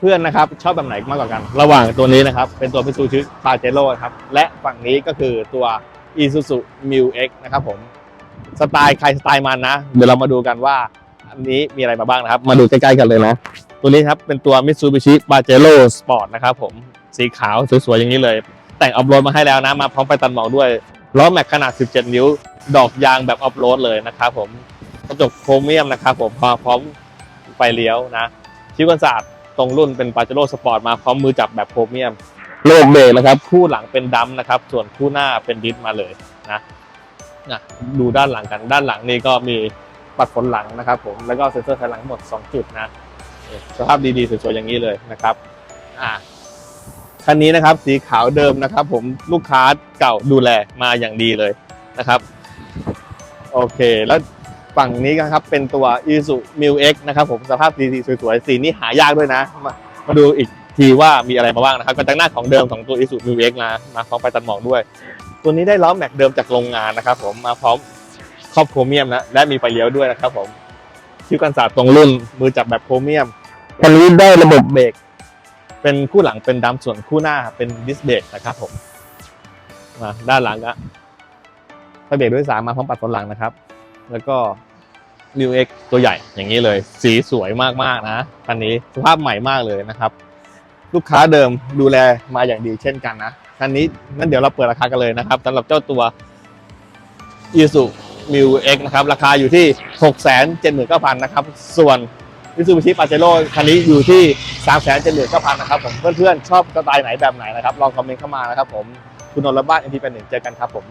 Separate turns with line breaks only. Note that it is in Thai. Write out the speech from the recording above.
เพื่อนๆนะครับ ชอบแบบไหนมากกว่ากัน ระหว่างตัวนี้นะครับ เป็นตัว Mitsubishi Pajero ครับ และฝั่งนี้ก็คือตัว Isuzu Mu X นะครับผมสไตล์ใครสไตล์มันนะ เดี๋ยวเรามาดูกันว่า อันนี้มีอะไรมาบ้างนะครับ มาดูใกล้ๆกันเลยนะ ตัวนี้ครับเป็นตัว Mitsubishi Pajero Sport นะครับผมสีขาวสวยๆอย่างนี้เลย แต่งออฟโรดมาให้แล้วนะ มาพร้อมไปตันหมอกด้วยล้อแม็กขนาด 17 นิ้ว ดอกยางแบบออฟโรดเลยนะครับผมกระจกโครเมียมนะครับผมพร้อมไฟเลี้ยวนะ ชิ้วกันศาสตร์ ตรงรุ่นเป็นปาเจโร่สปอร์ตมาพร้อมมือจับแบบโครเมียมโลกเบรกนะครับ คู่หลังเป็นดัมนะครับ ส่วนคู่หน้าเป็นดิสมาเลยนะนะดูด้านหลังกันด้านหลังนี่ก็มีปัดฝนหลังนะครับ ผมแล้วก็เซ็นเซอร์ถอยหลังทั้งหมด 2 จุดนะสภาพดีๆสวยๆอย่างนี้เลยนะครับอ่าคันนี้นะครับสีขาวเดิมนะครับ ผมลูกค้าเก่าดูแลมาอย่างดีเลยนะครับ โอเค แล้ว ฝั่งนี้ก็ครับเป็นตัว i s u m i l X นะครับผมสภาพดีๆสวยๆ สีนี้หายากด้วยนะ มามาดูอีกทีว่ามีอะไรมาบ้างนะครับกระจังหน้าของเดิมของตัว i s u m i l X นะมาพร้อมไฟตัดหมอกด้วย ตัวนี้ได้ล้อแม็กเดิมจากโรงงานนะครับผมมาพร้อมครอบโครเมียมนะและมีไฟเลี้ยวด้วยนะครับผมคิ้วกันศาสตร์ตรงรุ่นมือจับแบบโครเมียมคันนี้ได้ระบบเบรกเป็นคู่หลังเป็นดัมส่วนคู่หน้าเป็นดิสเบรกนะครับผมมาด้านหลังอะไฟเบรกด้วยสามมาพร้อมปัดฝนหลังนะครับ แล้วก็ New X ตัวใหญ่อย่างนี้เลย สีสวยมากๆนะคันนี้สภาพใหม่มากเลยนะครับ ลูกค้าเดิมดูแลมาอย่างดีเช่นกันนะคันนี้งั้นเดี๋ยวเราเปิดราคากันเลยนะครับสำหรับเจ้าตัว Isuzu Mu X นะครับราคาอยู่ที่ 679,000นะครับส่วน Mitsubishi Pajero คันนี้อยู่ที่ 379,000นะครับผมเพื่อนๆชอบสไตล์ไหนแบบไหนนะครับลองคอมเมนต์เข้ามานะครับผมคุณนนท์และบ้าน MP81 เจอกันครับผม